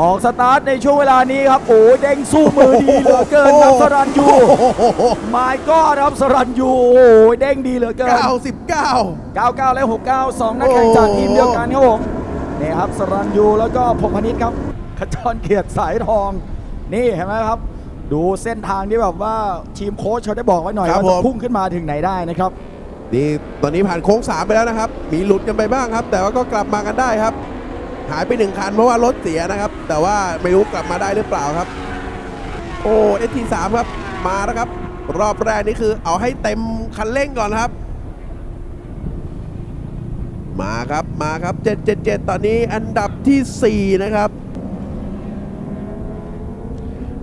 ออกสตาร์ทในช่วงเวลานี้ครับโอ้ยเด้งสู้มือดีเหลือเกินครับสรันยูโอ้โหมายก็ครับสรันยูโอ้ยเด้งดีเหลือเกินเก้าสิบเก้า99 และ 69 2 นักแข่งจากทีมเดียวกันครับผมนี่ครับสรันยูแล้วก็พงพนิษฐ์ครับขจรเกียรติสายทอง นี่เห็นไหมครับ ดูเส้นทางที่แบบว่าทีมโค้ชเขาได้บอกไว้หน่อยครับว่าจะผม พุ่งขึ้นมาถึงไหนได้นะครับ นี่ตอนนี้ผ่านโค้งสามไปแล้วนะครับ มีหลุดกันไปบ้างครับ แต่ว่าก็กลับมากันได้ครับ หายไปหนึ่งคันเพราะว่ารถเสียนะครับ แต่ว่าไม่รู้กลับมาได้หรือเปล่าครับ โอ้เอทีสามครับมาแล้วครับ รอบแรกนี่คือเอาให้เต็มคันเร่งก่อนครับ มาครับมาครับ777ตอนนี้อันดับทีสี่4นะครับ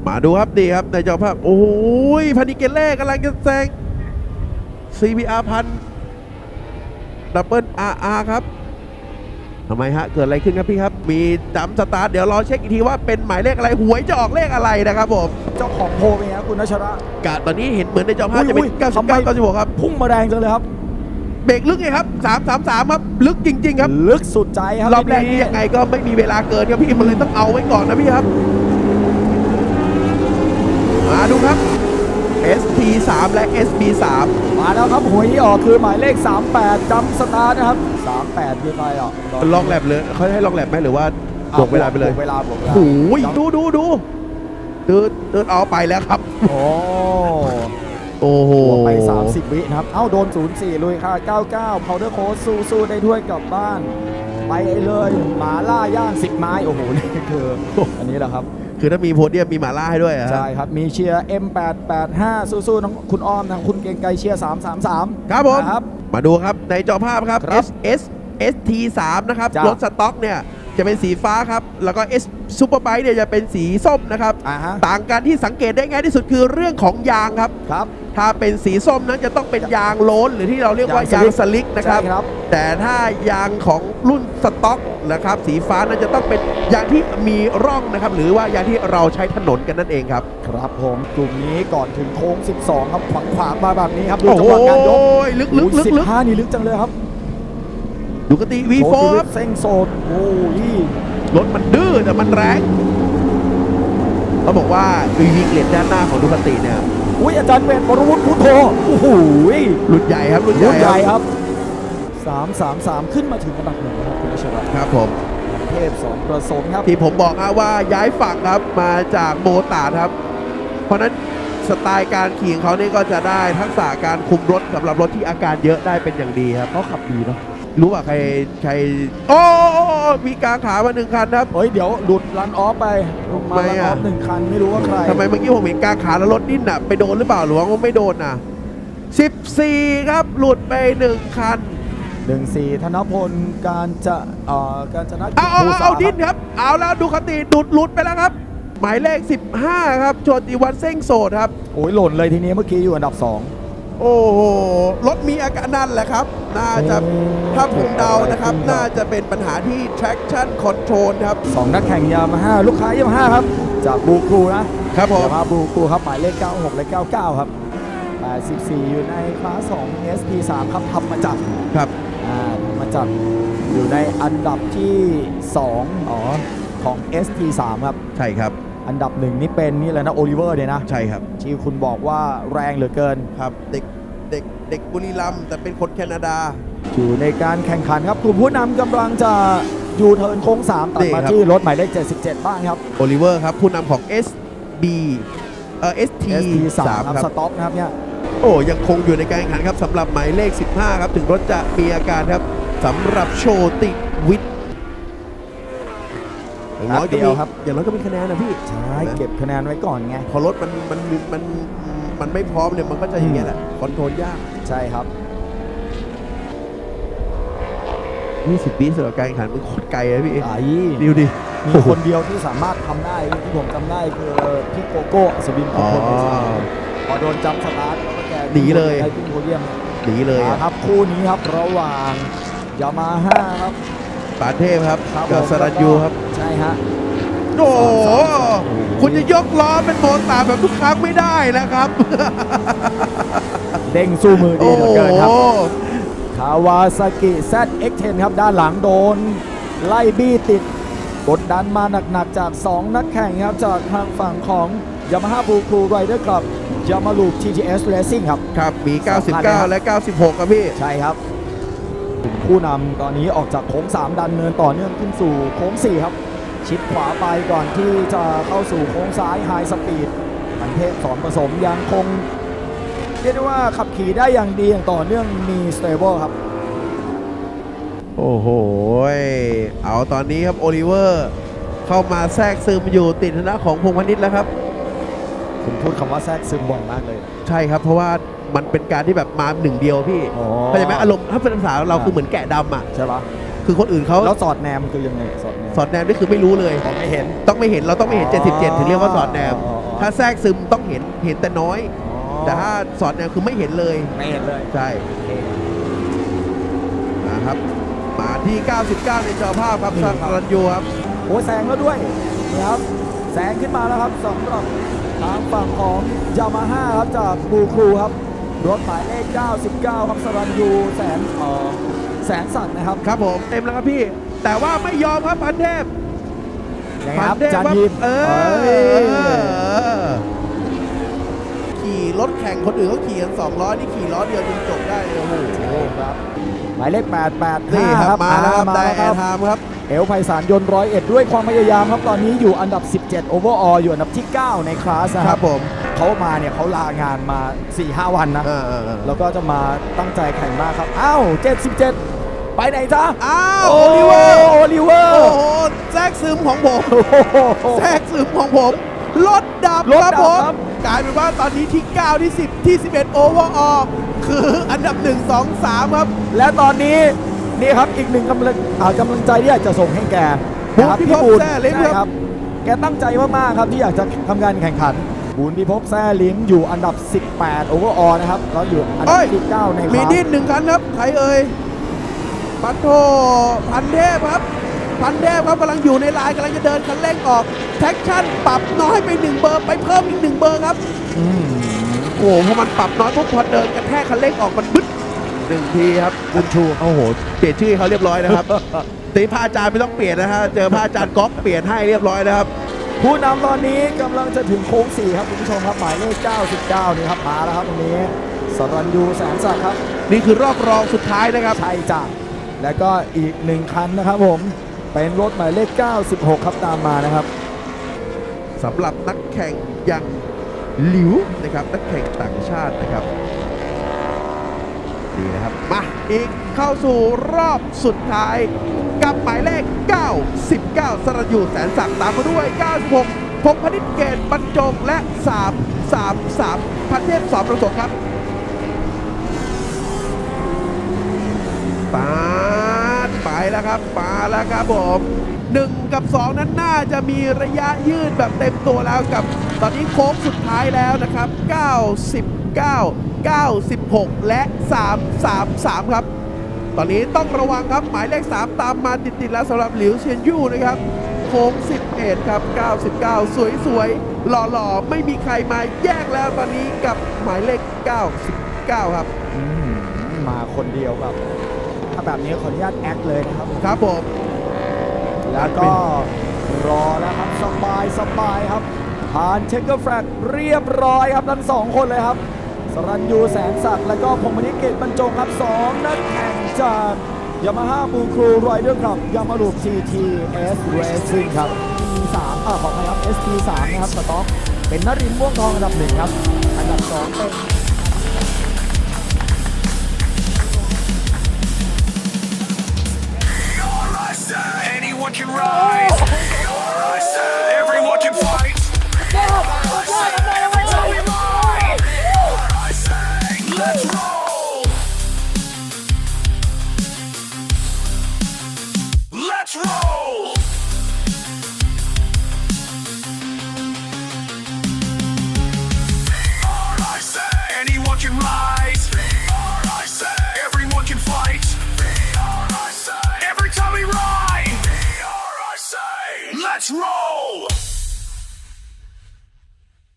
มาดูครับดีครับในจอภาพโอ้ยพันิเกเล่กำลังจะแซง CBR พันดับเบิล RR ครับ ทำไมฮะ เกิดอะไรขึ้นครับพี่ครับ มีจำสตาร์ทเดี๋ยวรอเช็คอีกทีว่าเป็นหมายเลขอะไรหวยจะออกเลขอะไรนะครับผมเจ้าของโพลเป็นไงครับคุณนัชระกะตอนนี้เห็นเหมือนในจอภาพอุ้ยจะเป็นอุ้ยทำไม99 96ครับ พุ่งมาแรงจังเลยครับ เบรกลึกไงครับ 333 ครับ ลึกจริง ๆ ครับ ลึกสุดใจครับรอบแรกนี่ยังไงก็ไม่มีเวลาเกินครับพี่มันเลยต้องเอาไว้ก่อนนะพี่ครับ มาดูครับ ST3 และ SB3 มาแล้วครับหวยที่ออกคือหมายเลข 38จำสตาร์ทนะครับ 38คือใครอะลองแลบเลยเขาให้ลองแลบไหมหรือว่าบวกเวลาไปเลยบวกเวลาบวกเวลาโอ้ยดูดูดูเดินเดินเอาไปแล้วครับ โอ้โอ้โหบวกไป 30 วินะครับ เอ้าโดน 04ลุยค่ะ 99 powder coat สู้สู้ได้ถ้วยกลับบ้าน ไปเลยหมาล่าย่าง10ไม้ โอ้โห นี่คือ อันนี้แหละครับ คือถ้ามีโพเดียมมีหมาล่าให้ด้วยอะฮะใช่ครับ มีเชียร์ M885 สู้ๆน้องคุณอ้อมทางคุณเกรียงไกรเชียร์ 333 ครับผมนะครับ มาดูครับในจอภาพครับ ครับ S S S T 3 นะครับ จ้ะ รถสต็อกเนี่ยจะเป็นสีฟ้าครับ แล้วก็ S Superbike เนี่ยจะเป็นสีส้มนะครับ อ่าฮะต่างกันที่สังเกตได้ง่ายที่สุดคือเรื่องของยางครับ ครับ ถ้าเป็นสีส้มนั้นจะต้องเป็นยางโลนหรือที่เราเรียกว่ายายางงสลิกนะครับ ใช่ครับ แต่ถ้ายางของรุ่นสต็อกนะครับ สีฟ้านั้นจะต้องเป็นยางที่มีร่องนะครับ หรือว่ายางที่เราใช้ถนนกันนั่นเองครับครับผมกลุ่มนี้ก่อนถึงโค้ง 12 ครับขวางขวางๆมาแบบนี้ครับดูโอ้จังโหหวะการยกลึกลึกลึกลึก15นี่ลึกจังเลยครับดูกติ V4 โชว์ครับเส้งโซดโอ้ยรถมันดื้อแต่มันแรงเขาบอกว่า EV เกรดด้านหน้าของดูคติเนี่ย อุ้ยอาจารย์เวทวรวุฒิพุทโธโอ้โหรุ่นใหญ่ครับรุ่นใหรุ่ญ่นใหญ่ครับ333ขึ้นมาถึงอันดับหนึ่งครับคุณชรัตน์ครับผมเทพสองประสมครับที่ผมบอกครับว่าย้ายฝั่งครับมาจากโมตาร์ดครับ เพราะฉะนั้นสไตล์การขี่ของเขานี่ก็จะได้ทักษะการคุมรถสำหรับรถที่อาการเยอะได้เป็นอย่างดีครับเขาขับดีเนาะ รู้ว่าใครใครโอ้มีกลางขามาหนึ่งคันครับ เฮ้ยเดี๋ยวหลุดรันออฟไปลงมาไมรันออะอฟหนึ่งคันไม่รู้ว่าใครทำไมเมื่อกี้ผมเห็นกลางขาแล้วรถดิ้นอะไปโดนหรือเปล่าหรือว่าไม่โดนอะ 14 ครับหลุดไปหนึ่งคันหนึ่งสี่ธนพลการจะเอ่อการจะนักเอาเอาเอาดิ้นครับ เอาแล้วดูคติดุดหลุดไปแล้วครับ หมายเลข 15 ครับโชติวันเส้งโสดครับโอ้ยหล่นเลยทีนี้เมื่อกี้อยู่อันดับสอง โอ้โหรถมีอาการนั่นแหละครับ น่าจะโอ้ถ้าผมเดานะครับ น่าจะเป็นปัญหาที่ traction control ครับ สองนักแข่งยามาฮ่าลูกค้ายามาฮ่าครับ จากบูครูนะครับผม ยามาบูครูครับหมายเลข 96 และ 99 ครับ 84 อยู่ในคลาส2 SP3 ครับทำมาจากครับ อ่าทำมาจากอยู่ในอันดับที่ 2 อ๋อ ของ ST3 ครับ ใช่ครับ อันดับหนึ่งนี่เป็นนี่แหละนะโอลิเวอร์เนี่ยนะใช่ครับที่คุณบอกว่าแรงเหลือเกินครับเด็กเด็กเด็กบุรีรัมย์แต่เป็นคนแคนาดา อยู่ในการแข่งขันครับกลุ่มผู้นำกำลังจะยูเทิร์นโค้ง3ตัดนี่มาครับที่รถหมายเลข 77 บ้างครับโอลิเวอร์ครับผู้นำของ SB เอ่อ ST ST3 3ครับคสรับต็อปนะครับเนี่ยโอ้ยังคงอยู่ในการแข่งขันครับสำหรับหมายเลข 15 ครับ ถึงรถจะมีอาการครับสำหรับโชติวิทย์ อย่างน้อยก็แป๊บเดีมียวครับ อย่างน้อยก็มีคะแนนนะพี่ ใช่เก็บคะแนนไว้ก่อนไง พอรถมันมันมันมันไม่พร้อมเนี่ยมันก็จะอย่างเงี้ยแหละคอนโทรลยาก ใช่ครับ 20 ปีสำหรับการแข่งขันมันโคตรไกลเลยพี่ไอ้ดิวดิ มีคนเดียวที่สามารถทำได้ที่ผมจำได้คือพี่โกโก้อัศวินอ๋ทุอกคนเลยพอโดนจำสตาร์ทแล้วก็แกหนีเลยได้ขึ้นโพเดียมหนีเลยมาอะครับ คู่นี้ครับระหว่างยามาฮ่าครับ ปานเทพครับ ครับกับผม สรัญยูครับ ใช่ฮะโอ้โหสามสามคุณจะยกล้อเป็นโมตาแบบทุกครั้งไม่ได้นะครับ เด้งสู้มือดีโอ้เหลือโหเกินครับคาวาซากิ ZX10 ครับด้านหลังโดน ไล่บี้ติดกดดันมาหนักๆจาก 2 นักแข่งครับ จากทางฝั่งของ Yamaha Blue Crew Rider Club Yamaha TTS Racing ครับ ครับ มีสำคัญนะครับ99 และ 96 ครับพี่ ใช่ครับถึง ผู้นำตอนนี้ออกจากโค้ง 3 ดันเนินต่อเนื่องขึ้นสู่โค้ง 4 ครับ ชิดขวาไปก่อนที่จะเข้าสู่โค้งซ้ายไฮสปีดมันเทพสอนผสมยังคงเรียกได้ว่าขับขี่ได้อย่างดีอย่างต่อเนื่องมีสเตเบิลครับ โอ้โห เอาตอนนี้ครับโอลิเวอร์เข้ามาแทรกซึมอยู่ติดธนะของพงษ์พนิษฐ์แล้วครับ คุณพูดคำว่าแทรกซึมบ่อยมากเลย ใช่ครับเพราะว่า มันเป็นการที่แบบมาหนึ่งเดียวพี่อ๋อ เข้าใจไหมอารมณ์ถ้าเป็นภาษาเราคือเหมือนแกะดำอะ ใช่ปะคือคนอื่นเขาแล้วสอดแนมคือยังไงสอดแนมสอดแนมนี่คือไม่รู้เลยมองไม่เห็น ต้องไม่เห็นเราต้องไม่เห็นอ๋อ77 ถึงเรียกว่าสอดแนม อ๋อ ถ้าแทรกซึมต้องเห็นเห็นแต่น้อยอ๋อแต่ถ้าสอดแนมคือไม่เห็นเลย ไม่เห็นเลย ใช่นะครับมาที่ 99 ในจอภาพครับนี่ครัซาบรันยูครับ โอ้ยแซงแล้วด้วยนี่ครับแซงขึ้นมาแล้วครับสำหรับทางฝั่งของยามาฮ่าครับจากบูครูครับ รถหมายเลข 99 ครับสรันยูแสนเอ่อแสนสัตว์นะครับ ครับผมเต็มแล้วครับพี่ แต่ว่าไม่ยอมครับพันเทพยังไงพัครับเทพจานครับยิมเอเอ้อยขี่รถแข่งคนอื่นเขาขี่กัน200นี่ขี่ล้อเดียวจนจบได้เลยโอ้โหครับหมายเลข นี่885ครับมาแล้วครับมาได้แล้วแอครับร์ไทม์ครับ เอลไพศาลยนต์ร้อยเอ็ดด้วยความพยายามครับ ตอนนี้อยู่อันดับ 17 โอเวอร์อออยู่อันดับที่ 9 ในคลาสนะคครัรับบผม เขามาเนี่ยเขาลางานมา4-5วันนะ เออเออเออแล้วก็จะมาตั้งใจแข่งมากครับ อ้าว 77 ไปไหนจ๊ะอ้าวโอโอลิลิเวเวออร์ร์ โอลิเวอร์โอ้โหแทรกซึมของผมโอ้โหแทรกซึมของผมรถดับรถครับดับผมครับ กลายเป็นว่าตอนนี้ที่ 9 ที่ 10 ที่ 11 โอเวอร์ออคืออันดับ 1 2 3 ครับ และตอนนี้นี่ครับอีกหนึ่งกำลังอ่ากำลังใจที่อยากจะส่งให้แกนะครับบูธพิพี่ภพบูลแซ่ลิ้มใช่ครับแกตั้งใจมากๆครับที่อยากจะทำการแข่งขัน บูนพิภพแซ่ลิ้มอยู่อันดับ 18 โอเวอร์ออนะครับแล้วอยู่อันดับที่9ในคมีลาสดิ้นหนึ่งคันครับ ใครเอ่ย ปันโทพันเทพครับ พันเทพครับกำลังอยู่ในลายกำลังจะเดินคันเร่งออก แท็กชั่นปรับน้อยไปหนึ่งเบอร์ ไปเพิ่มอีกหนึ่งเบอร์ครับอืมโอ้โหพอมันปรับน้อยปุ๊บพอเดินกระแทกคันเร่งออกมันบึ๊ดหนึ่งทีครับบุญชูโอ้โหเปลี่ยนชื่อให้เขาเรียบร้อยนะครับตีพระอาจารย์ไม่ต้องเปลี่ยนนะฮะเจอพระอาจารย์ก๊อกเปลี่ยนให้เรียบร้อยนะครับ ผู้นำตอนนี้กำลังจะถึงโค้ง4ครับคุณผู้ชมครับหมายเลข99นี่ครับมาแล้วครับตรงนี้สรัญยูแสนศักดิ์ครับ นี่คือรอบรองสุดท้ายนะครับใช่จ้ะแล้วก็อีกหนึ่งคันนะครับผมเป็นรถหมายเลข 96 ครับตามมานะครับสำหรับนักแข่งอย่างหลิวนะครับนักแข่งต่างชาตินะครับดีนะครับมาอีกเข้าสู่รอบสุดท้าย กับหมายเลข99สรยูแสนศักดิ์ตามมาด้วย 96พงพนิษฐ์เกตบรรจงและ 333 พันเทพสอนประสงค์ครับปาดไปแล้วครับมาแล้วครับผม1 กับ 2 นั้นน่าจะมีระยะยืดแบบเต็มตัวแล้วกับ ตอนนี้โค้งสุดท้ายแล้วนะครับ 99 96 และ 333 ครับ ตอนนี้ต้องระวังครับหมายเลข 3 ตามมาติดๆแล้วสำหรับหลิวเชียนยู่นะครับโค้ง11 ครับ 99 สวยๆ หล่อๆ ไม่มีใครมาแย่งแล้วตอนนี้กับหมายเลข 99 ครับอืมมาคนเดียวแบบถ้าแบบนี้ขออนุญาตแอคเลยนะครับ ครับผม แล้วก็รอแล้วครับสบายสบายครับผ่านเช็คเกอร์แฟลกเรียบร้อยครับทั้งสองคนเลยครับ สรัญยูแสนศักดิ์และก็พงมณิเกตบรรจงครับสองนักแข่งจากยามาฮ่าบูครูไรเดอร์ครับยามาลูป GTS Racing ครับ P3 อ่าขออภัยครับ SP3 นะครับสต็อกเป็นนรินทร์ม่วงทองอันดับหนึ่งครับ อันดับสองเป็น